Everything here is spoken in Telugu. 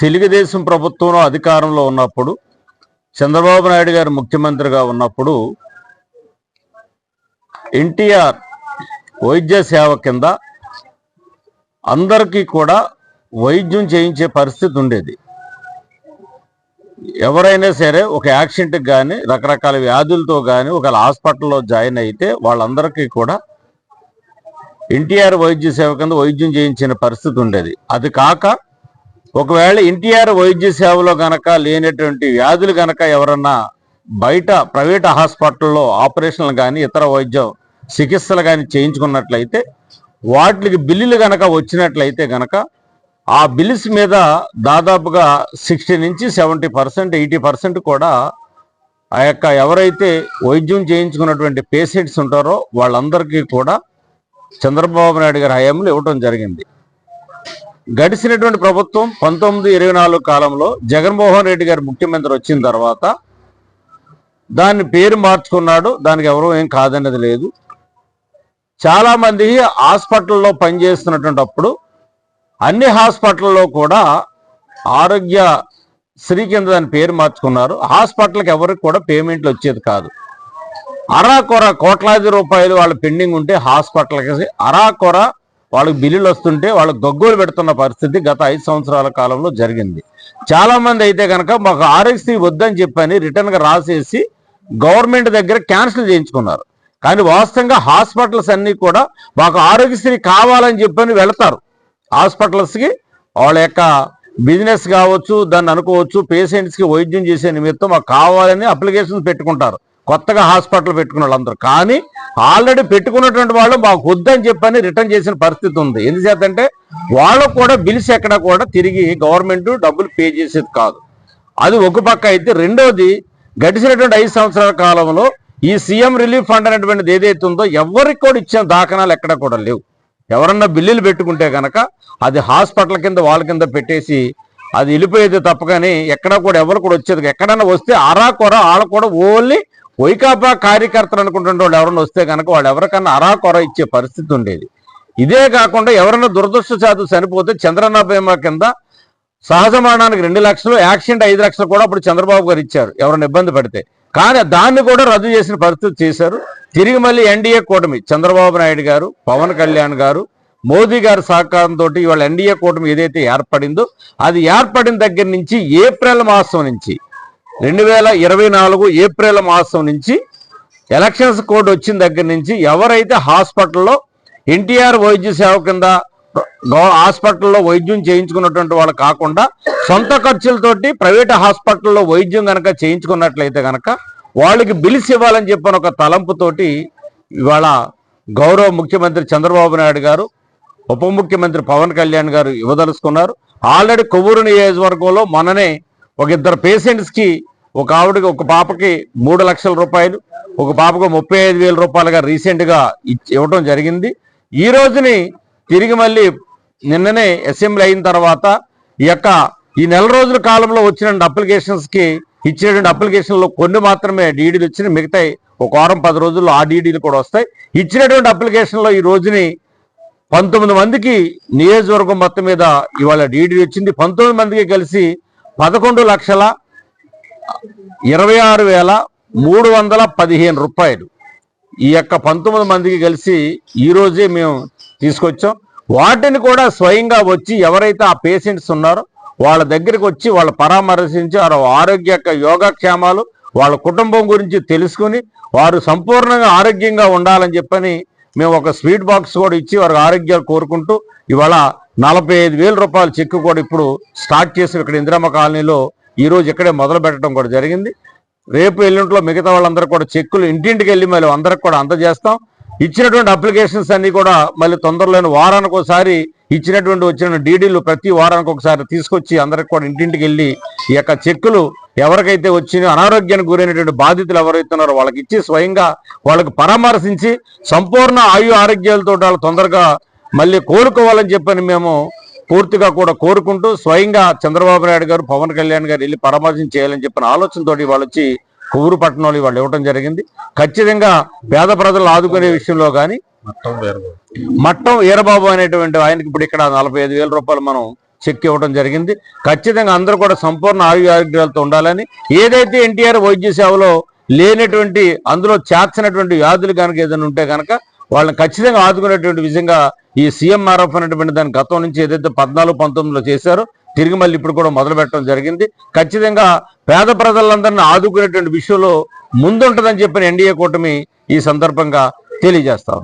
తెలుగుదేశం ప్రభుత్వంలో అధికారంలో ఉన్నప్పుడు చంద్రబాబు నాయుడు గారు ముఖ్యమంత్రిగా ఉన్నప్పుడు ఎన్టీఆర్ వైద్య సేవ కింద అందరికీ కూడా వైద్యం చేయించే పరిస్థితి ఉండేది. ఎవరైనా సరే ఒక యాక్సిడెంట్కి కానీ రకరకాల వ్యాధులతో కానీ ఒక హాస్పిటల్లో జాయిన్ అయితే వాళ్ళందరికీ కూడా ఎన్టీఆర్ వైద్య సేవ కింద వైద్యం చేయించిన పరిస్థితి ఉండేది. అది కాక ఒకవేళ ఎన్టీఆర్ వైద్య సేవలో గనక లేనటువంటి వ్యాధులు గనక ఎవరన్నా బయట ప్రైవేట్ హాస్పిటల్లో ఆపరేషన్లు కానీ ఇతర వైద్యం చికిత్సలు కానీ చేయించుకున్నట్లయితే వాటికి బిల్లులు గనక వచ్చినట్లయితే గనక ఆ బిల్స్ మీద దాదాపుగా సిక్స్టీ నుంచి సెవెంటీ పర్సెంట్ ఎయిటీ పర్సెంట్ కూడా ఆ యొక్క ఎవరైతే వైద్యం చేయించుకున్నటువంటి పేషెంట్స్ ఉంటారో వాళ్ళందరికీ కూడా చంద్రబాబు నాయుడు గారి హయాంలో ఇవ్వడం జరిగింది. గడిచినటువంటి ప్రభుత్వం పంతొమ్మిది ఇరవై నాలుగు కాలంలో జగన్మోహన్ రెడ్డి గారు ముఖ్యమంత్రి వచ్చిన తర్వాత దాన్ని పేరు మార్చుకున్నాడు. దానికి ఎవరూ ఏం కాదన్నది లేదు. చాలామంది హాస్పిటల్లో పనిచేస్తున్నటువంటి అప్పుడు అన్ని హాస్పిటల్లో కూడా ఆరోగ్య శ్రీ కింద దాని పేరు మార్చుకున్నారు. హాస్పిటల్కి ఎవరికి కూడా పేమెంట్లు వచ్చేది కాదు. అరాకొర కోట్లాది రూపాయలు వాళ్ళు పెండింగ్ ఉంటే హాస్పిటల్కి అరాకొర వాళ్ళకి బిల్లులు వస్తుంటే వాళ్ళకి గగ్గోలు పెడుతున్న పరిస్థితి గత ఐదు సంవత్సరాల కాలంలో జరిగింది. చాలామంది అయితే కనుక మాకు ఆరోగ్యశ్రీ వద్దని చెప్పని రిటర్న్గా రాసేసి గవర్నమెంట్ దగ్గర క్యాన్సిల్ చేయించుకున్నారు. కానీ వాస్తవంగా హాస్పిటల్స్ అన్నీ కూడా మాకు ఆరోగ్యశ్రీ కావాలని చెప్పని వెళతారు. హాస్పిటల్స్కి వాళ్ళ యొక్క బిజినెస్ కావచ్చు దాన్ని అనుకోవచ్చు పేషెంట్స్కి వైద్యం చేసే నిమిత్తం మాకు కావాలని అప్లికేషన్స్ పెట్టుకుంటారు. కొత్తగా హాస్పిటల్ పెట్టుకున్న వాళ్ళందరూ. కానీ ఆల్రెడీ పెట్టుకున్నటువంటి వాళ్ళు మాకు వద్దని చెప్పని రిటర్న్ చేసిన పరిస్థితి ఉంది. ఎందుచేతంటే వాళ్ళకు కూడా బిల్స్ ఎక్కడ కూడా తిరిగి గవర్నమెంట్ డబ్బులు పే చేసేది కాదు. అది ఒక పక్క అయితే రెండోది గడిచినటువంటి ఐదు సంవత్సరాల కాలంలో ఈ సీఎం రిలీఫ్ ఫండ్ అనేటువంటిది ఏదైతే ఉందో ఎవరికి కూడా ఇచ్చిన దాఖనాలు ఎక్కడ కూడా లేవు. ఎవరన్నా బిల్లులు పెట్టుకుంటే కనుక అది హాస్పిటల్ కింద వాళ్ళ కింద పెట్టేసి అది వెళ్ళిపోయేది తప్ప కానీ ఎక్కడ కూడా ఎవరు కూడా వచ్చేది ఎక్కడైనా వస్తే అరా కొర వాళ్ళ కూడా ఓన్లీ వైకాపా కార్యకర్తలు అనుకుంటున్న వాళ్ళు ఎవరైనా వస్తే కనుక వాళ్ళు ఎవరికన్నా అరాకొర ఇచ్చే పరిస్థితి ఉండేది. ఇదే కాకుండా ఎవరైనా దురదృష్టశాతు చనిపోతే చంద్రన్న బీమా కింద సహజమానానికి రెండు లక్షలు యాక్సిడెంట్ ఐదు లక్షలు కూడా అప్పుడు చంద్రబాబు గారు ఇచ్చారు ఎవరైనా ఇబ్బంది పడితే. కానీ దాన్ని కూడా రద్దు చేసిన పరిస్థితి చేశారు. తిరిగి మళ్ళీ ఎన్డీఏ కూటమి చంద్రబాబు నాయుడు గారు పవన్ కళ్యాణ్ గారు మోదీ గారి సహకారంతో ఇవాళ ఎన్డీఏ కూటమి ఏదైతే ఏర్పడిందో అది ఏర్పడిన దగ్గర నుంచి ఏప్రిల్ మాసం నుంచి రెండు వేల ఇరవై నాలుగు ఏప్రిల్ మాసం నుంచి ఎలక్షన్స్ కోడ్ వచ్చిన దగ్గర నుంచి ఎవరైతే హాస్పిటల్లో ఎన్టీఆర్ వైద్య సేవ కింద హాస్పిటల్లో వైద్యం చేయించుకున్నటువంటి వాళ్ళు కాకుండా సొంత ఖర్చులతోటి ప్రైవేట్ హాస్పిటల్లో వైద్యం కనుక చేయించుకున్నట్లయితే కనుక వాళ్ళకి బిల్స్ ఇవ్వాలని చెప్పిన ఒక తలంపుతోటి ఇవాళ గౌరవ ముఖ్యమంత్రి చంద్రబాబు నాయుడు గారు ఉప ముఖ్యమంత్రి పవన్ కళ్యాణ్ గారు ఇవ్వదలుచుకున్నారు. ఆల్రెడీ కొవ్వూరు నియోజకవర్గంలో మననే ఒక ఇద్దరు పేషెంట్స్కి ఒక ఆవిడకి ఒక పాపకి మూడు లక్షల రూపాయలు ఒక పాపకు ముప్పై ఐదు వేల రూపాయలుగా రీసెంట్గా ఇచ్చి ఇవ్వడం జరిగింది. ఈ రోజుని తిరిగి మళ్ళీ నిన్ననే అసెంబ్లీ అయిన తర్వాత ఈ యొక్క ఈ నెల రోజుల కాలంలో వచ్చిన అప్లికేషన్స్కి ఇచ్చినటువంటి అప్లికేషన్లో కొన్ని మాత్రమే డీడీలు వచ్చినాయి. మిగతా ఒక వారం పది రోజుల్లో ఆ డీడీలు కూడా వస్తాయి. ఇచ్చినటువంటి అప్లికేషన్లో ఈ రోజుని పంతొమ్మిది మందికి నియోజకవర్గం మొత్తం మీద ఇవాళ డీడీ వచ్చింది. పంతొమ్మిది మందికి కలిసి పదకొండు లక్షల ఇరవై ఆరు వేల మూడు వందల పదిహేను రూపాయలు. ఈ యొక్క పంతొమ్మిది మందికి కలిసి ఈరోజే మేము తీసుకొచ్చాం. వాటిని కూడా స్వయంగా వచ్చి ఎవరైతే ఆ పేషెంట్స్ ఉన్నారో వాళ్ళ దగ్గరికి వచ్చి వాళ్ళ పరామర్శించి వారి ఆరోగ్య యోగక్షేమాలు వాళ్ళ కుటుంబం గురించి తెలుసుకుని వారు సంపూర్ణంగా ఆరోగ్యంగా ఉండాలని చెప్పని మేము ఒక స్వీట్ బాక్స్ కూడా ఇచ్చి వారికి ఆరోగ్యాలు కోరుకుంటూ ఇవాళ నలభై ఐదు వేల రూపాయల చెక్ కూడా ఇప్పుడు స్టార్ట్ చేసి ఇక్కడ ఇందిరమ్మ కాలనీలో. ఈరోజు ఇక్కడే మొదలు పెట్టడం కూడా జరిగింది. రేపు ఎల్లుంట్లో మిగతా వాళ్ళందరూ కూడా చెక్కులు ఇంటింటికి వెళ్ళి మళ్ళీ అందరికి కూడా అందజేస్తాం. ఇచ్చినటువంటి అప్లికేషన్స్ అన్ని కూడా మళ్ళీ తొందరలోని వారానికి ఒకసారి ఇచ్చినటువంటి వచ్చిన డీడీలు ప్రతి వారానికి ఒకసారి తీసుకొచ్చి అందరికి కూడా ఇంటింటికి వెళ్ళి ఈ యొక్క చెక్కులు ఎవరికైతే వచ్చిన అనారోగ్యానికి గురైనటువంటి బాధితులు ఎవరైతే ఉన్నారో వాళ్ళకి ఇచ్చి స్వయంగా వాళ్ళకి పరామర్శించి సంపూర్ణ ఆయు ఆరోగ్యాలతో వాళ్ళు తొందరగా మళ్ళీ కోలుకోవాలని చెప్పని మేము పూర్తిగా కూడా కోరుకుంటూ స్వయంగా చంద్రబాబు నాయుడు గారు పవన్ కళ్యాణ్ గారు వెళ్ళి పరామర్శం చేయాలని చెప్పిన ఆలోచనతోటి వాళ్ళు వచ్చి కొవ్వూరు పట్టణంలో వాళ్ళు ఇవ్వడం జరిగింది. ఖచ్చితంగా పేద ప్రజలు ఆదుకునే విషయంలో కానీ మట్టం ఈరబాబు అనేటువంటి ఆయనకి ఇప్పుడు ఇక్కడ నలభై ఐదు వేల రూపాయలు మనం చెక్ ఇవ్వడం జరిగింది. ఖచ్చితంగా అందరూ కూడా సంపూర్ణ ఆరోగ్య ఆరోగ్యాలతో ఉండాలని ఏదైతే ఎన్టీఆర్ వైద్య సేవలో లేనటువంటి అందులో చేర్చినటువంటి వ్యాధులు కనుక ఏదైనా ఉంటే కనుక వాళ్ళని ఖచ్చితంగా ఆదుకునేటువంటి విధంగా ఈ సీఎంఆర్ఎఫ్ అనేటువంటి దాని గతం నుంచి ఏదైతే పద్నాలుగు పంతొమ్మిదిలో చేశారో తిరిగి మళ్ళీ ఇప్పుడు కూడా మొదలు పెట్టడం జరిగింది. ఖచ్చితంగా పేద ప్రజలందరినీ ఆదుకునేటువంటి విషయంలో ముందుంటుందని చెప్పిన ఎన్డీఏ కూటమి ఈ సందర్భంగా తెలియజేస్తా